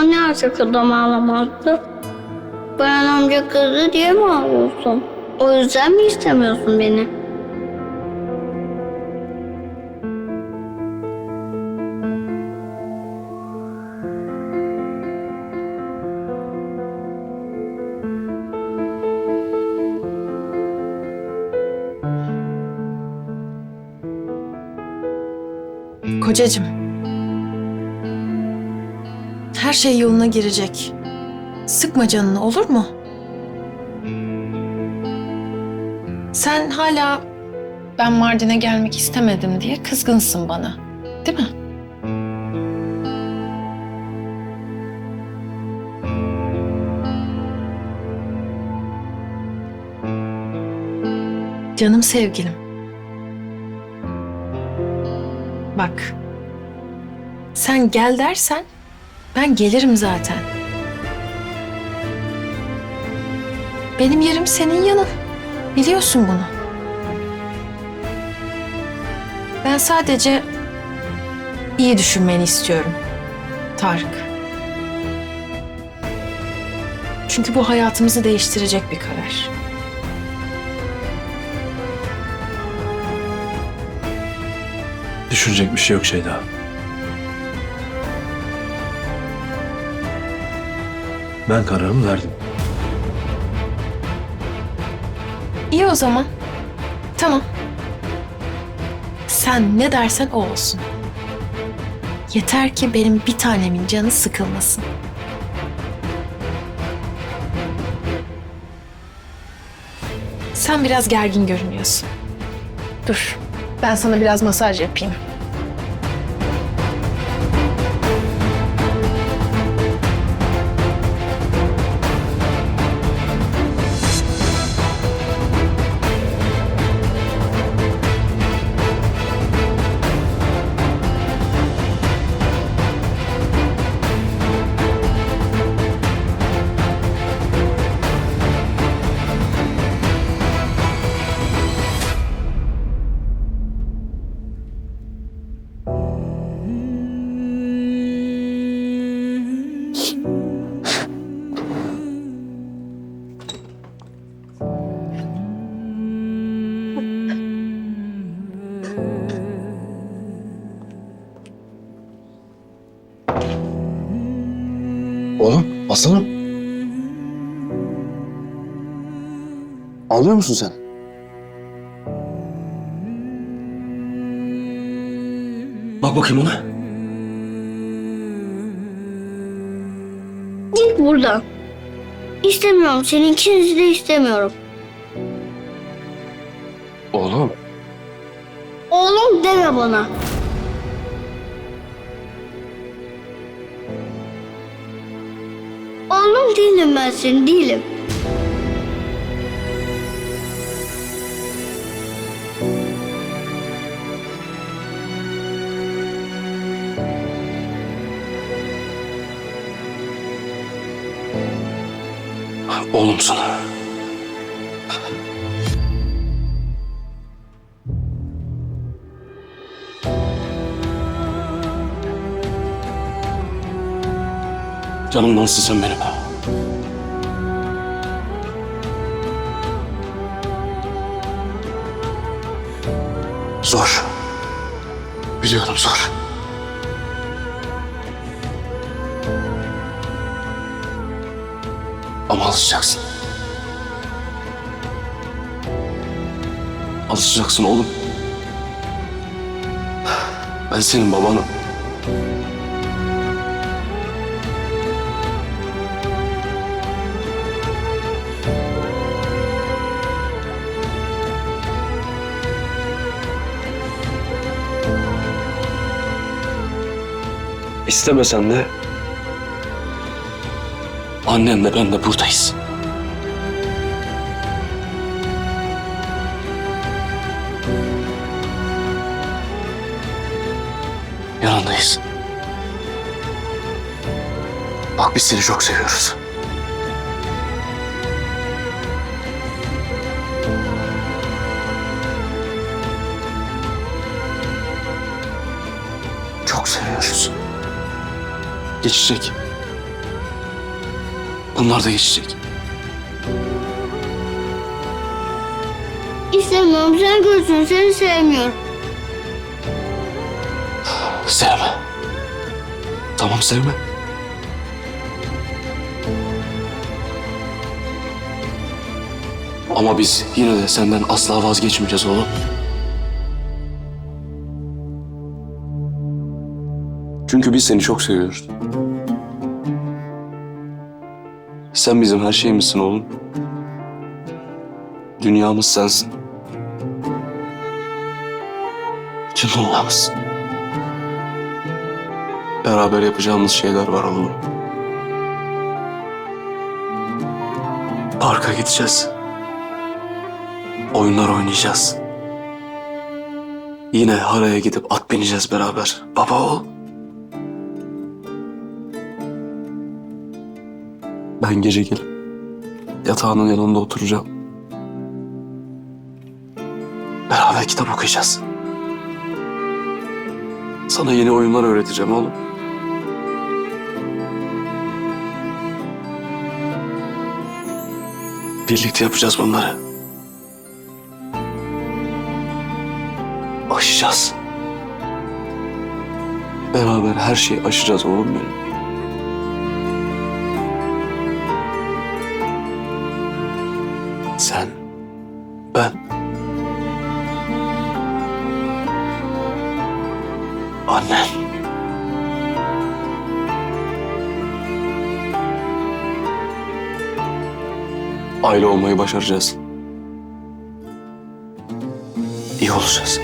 Hani artık adam ağlamazdı? Bayan amca kızı diye mi ağlıyorsun? O yüzden mi istemiyorsun beni? Kocacığım. Her şey yoluna girecek. Sıkma canını olur mu? Sen hala ben Mardin'e gelmek istemedim diye kızgınsın bana. Değil mi? Canım sevgilim. Bak. Sen gel dersen ben gelirim zaten. Benim yerim senin yanın. Biliyorsun bunu. Ben sadece iyi düşünmeni istiyorum. Tarık. Çünkü bu hayatımızı değiştirecek bir karar. Düşünecek bir şey yok Şeyda. Ben kararımı verdim. İyi o zaman. Tamam. Sen ne dersen o olsun. Yeter ki benim bir tanemin canı sıkılmasın. Sen biraz gergin görünüyorsun. Dur. Ben sana biraz masaj yapayım. Aslanım. Ağlıyor musun sen? Bak bakayım ona. Git buradan. İstemiyorum. Seninkinizi de istemiyorum. Oğlum. Oğlum deme bana. Değilim ben senin değilim. Oğlumsun. Canımdansın sen benim. Zor. Biliyorum zor. Ama alışacaksın. Alışacaksın oğlum. Ben senin babanım. İstemesen de annenle ben de buradayız. Yanındayız. Bak biz seni çok seviyoruz. Geçecek. Bunlar da geçecek. İstemiyorum sen görsün seni sevmiyorum. Sevme. Tamam sevme. Ama biz yine de senden asla vazgeçmeyeceğiz oğlum. Çünkü biz seni çok seviyoruz. Sen bizim her şeyimizsin oğlum. Dünyamız sensin. Bütün dünyamız. Beraber yapacağımız şeyler var oğlum. Parka gideceğiz. Oyunlar oynayacağız. Yine haraya gidip at bineceğiz beraber. Baba oğul. Ben gece gelip yatağının yanında oturacağım. Beraber kitap okuyacağız. Sana yeni oyunlar öğreteceğim oğlum. Birlikte yapacağız bunları. Aşacağız. Beraber her şeyi aşacağız oğlum benim. Aile olmayı başaracağız. İyi olacağız.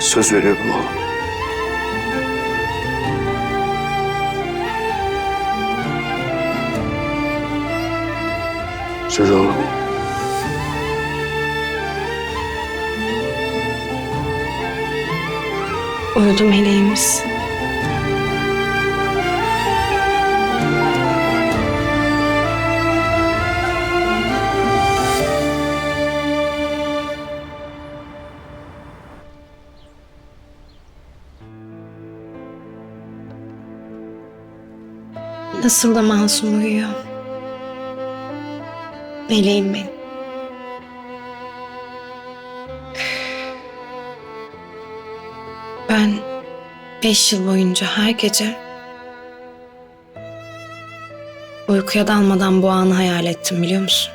Söz veriyorum oğlum. Söz oğlum. Uyudu meleğimiz. Nasıl da masum uyuyor. Meleğim benim. Ben beş yıl boyunca her gece uykuya dalmadan bu anı hayal ettim biliyor musun?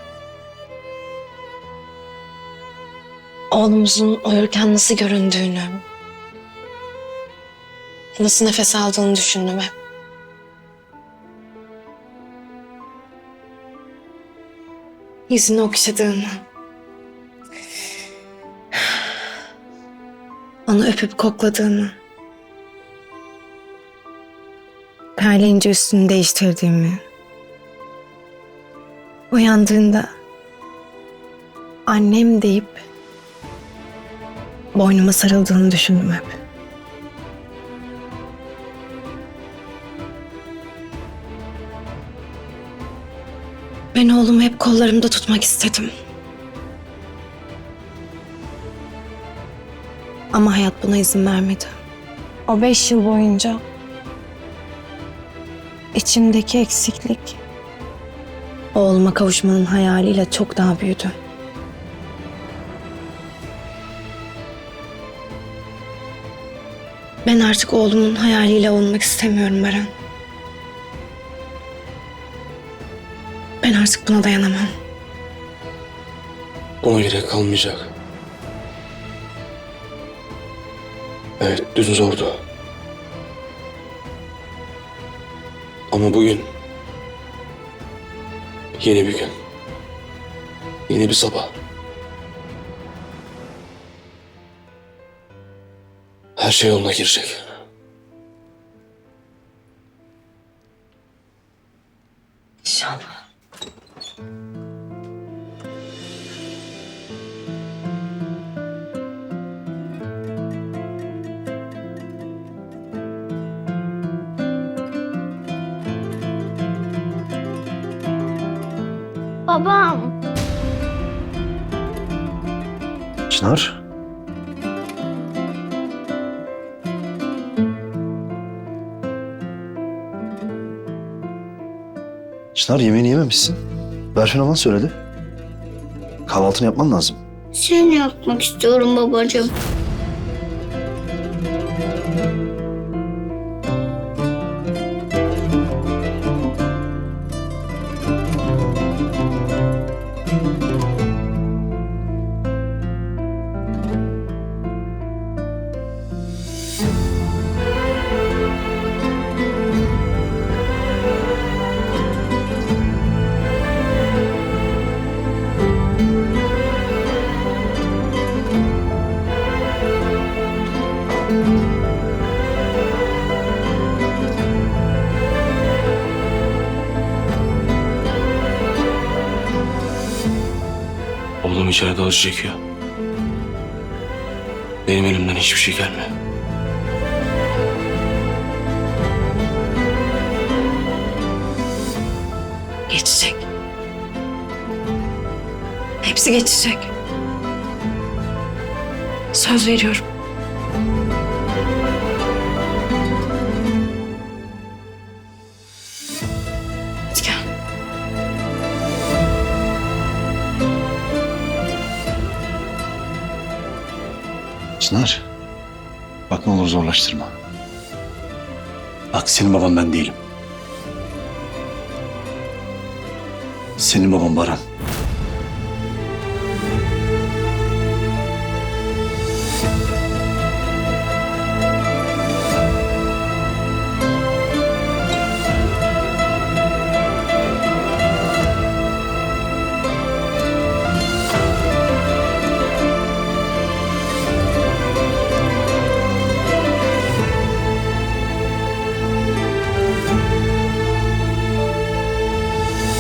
Oğlumuzun uyurken nasıl göründüğünü, nasıl nefes aldığını düşündüm hep. Yüzünü okşadığını, onu öpüp kokladığını, terleyince üstünü değiştirdiğimi, uyandığında annem deyip boynuma sarıldığını düşündüm hep. Oğlumu hep kollarımda tutmak istedim. Ama hayat buna izin vermedi. O beş yıl boyunca içimdeki eksiklik oğluma kavuşmanın hayaliyle çok daha büyüdü. Ben artık oğlumun hayaliyle olmak istemiyorum Baran. Ben artık buna dayanamam. Ona gerek kalmayacak. Evet, dün zordu. Ama bugün yeni bir gün. Yeni bir sabah. Her şey yoluna girecek. Babam. Çınar. Çınar yemeğini yememişsin. Berfin aman söyledi. Kahvaltını yapman lazım. Seni yapmak istiyorum babacığım. İçeride acı çekiyor. Benim elimden hiçbir şey gelmiyor. Geçecek. Hepsi geçecek. Söz veriyorum. Çınar. Bak ne olur zorlaştırma. Bak senin baban ben değilim. Senin baban Baran.